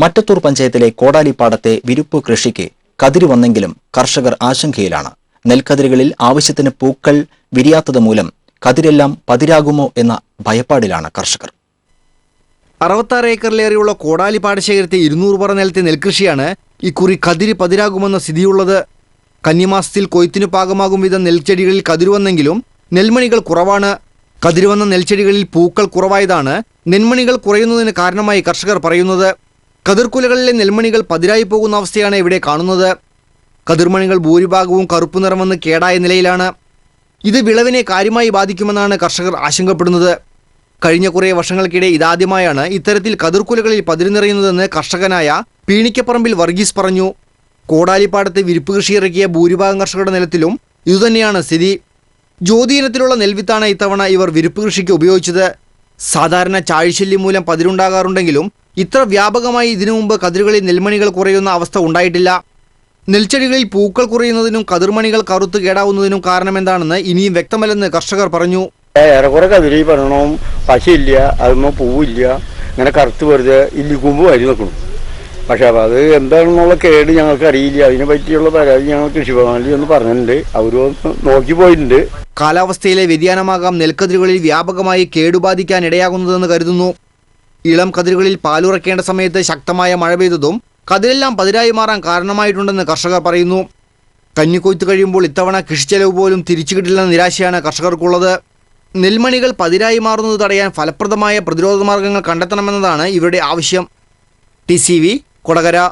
മറ്റത്തൂർ പഞ്ചായത്തിലെ കോടാലിപ്പാടത്തെ വിരുപ്പ് കൃഷിക്ക് കതിര് വന്നെങ്കിലും കർഷകർ ആശങ്കയിലാണ്. നെൽക്കതിരുകളിൽ ആവശ്യത്തിന് പൂക്കൾ വിരിയാത്തത് മൂലം കതിരെല്ലാം പതിരാകുമോ എന്ന ഭയപ്പാടിലാണ് കർഷകർ. അറുപത്താറ് ഏക്കറിലേറെയുള്ള കോടാലി പാടശേഖരത്തെ ഇരുന്നൂറ് പറ നിലത്തെ നെൽകൃഷിയാണ് ഇക്കുറി കതിര് പതിരാകുമെന്ന സ്ഥിതിയുള്ളത്. കന്നിമാസത്തിൽ കൊയ്ത്തിനു പാകമാകും വിധം നെൽച്ചെടികളിൽ കതിരുവന്നെങ്കിലും നെൽമണികൾ കുറവാണ്. കതിരുവന്ന നെൽച്ചെടികളിൽ പൂക്കൾ കുറവായതാണ് നെന്മണികൾ കുറയുന്നതിന് കാരണമായി കർഷകർ പറയുന്നത്. കതിർക്കുലകളിലെ നെൽമണികൾ പതിരായി പോകുന്ന അവസ്ഥയാണ് ഇവിടെ കാണുന്നത്. കതിർമണികൾ ഭൂരിഭാഗവും കറുപ്പ് നിറം വന്ന് കേടായ നിലയിലാണ്. ഇത് വിളവിനെ കാര്യമായി ബാധിക്കുമെന്നാണ് കർഷകർ ആശങ്കപ്പെടുന്നത്. കഴിഞ്ഞ കുറേ വർഷങ്ങൾക്കിടെ ഇതാദ്യമായാണ് ഇത്തരത്തിൽ കതിർക്കുലകളിൽ പതിരുനിറയുന്നതെന്ന് കർഷകനായ പീണിക്കപ്പറമ്പിൽ വർഗീസ് പറഞ്ഞു. കോടാലിപ്പാടത്ത് വിരിപ്പ് കൃഷി ഇറക്കിയ ഭൂരിഭാഗം കർഷകരുടെ നിലത്തിലും ഇതുതന്നെയാണ് സ്ഥിതി. ജ്യോതിയിനത്തിലുള്ള നെൽവിത്താണ് ഇത്തവണ ഇവർ വിരിപ്പ് കൃഷിക്ക് ഉപയോഗിച്ചത്. സാധാരണ ചാഴിശല്യം മൂലം പതിരുണ്ടാകാറുണ്ടെങ്കിലും ഇത്ര വ്യാപകമായി ഇതിനു മുമ്പ് കതിരുകളിൽ നെൽമണികൾ കുറയുന്ന അവസ്ഥ ഉണ്ടായിട്ടില്ല. നെൽച്ചെടികളിൽ പൂക്കൾ കുറയുന്നതിനും കതിർമണികൾ കറുത്ത് കേടാവുന്നതിനും കാരണമെന്താണെന്ന് ഇനിയും വ്യക്തമല്ലെന്ന് കർഷകർ പറഞ്ഞു. ഏറെക്കുറെ കതിരി പറയണവും പശയില്ല അതൊന്നും പൂവില്ല ഇങ്ങനെ കറുത്ത് വെറുതെ ഇല്ലിക്കുമ്പ് വരി നിൽക്കണം പക്ഷെ അത് എന്താണെന്നുള്ള കേട് ഞങ്ങൾക്ക് അറിയില്ല. അതിനെ പറ്റിയുള്ള പരാതി ഞങ്ങൾ കൃഷിഭവനിൽ ഒന്ന് പറഞ്ഞിട്ടുണ്ട്. അവരും നോക്കി പോയിട്ടുണ്ട്. കാലാവസ്ഥയിലെ വ്യതിയാനമാകാം നെൽക്കതിരുകളിൽ വ്യാപകമായി കേടുബാധിക്കാൻ ഇടയാകുന്നതെന്ന് കരുതുന്നു. ഇളം കതിരുകളിൽ പാലുറക്കേണ്ട സമയത്ത് ശക്തമായ മഴ പെയ്തതും കതിരെല്ലാം പതിരായി മാറാൻ കാരണമായിട്ടുണ്ടെന്ന് കർഷകർ പറയുന്നു. കഞ്ഞിക്കൊയ്ത്ത് കഴിയുമ്പോൾ ഇത്തവണ കൃഷിച്ചെലവ് പോലും തിരിച്ചു കിട്ടില്ലെന്ന നിരാശയാണ് കർഷകർക്കുള്ളത്. നെൽമണികൾ പതിരായി മാറുന്നത് തടയാൻ ഫലപ്രദമായ പ്രതിരോധ മാർഗങ്ങൾ കണ്ടെത്തണമെന്നതാണ് ഇവരുടെ ആവശ്യം. T C V Kodakara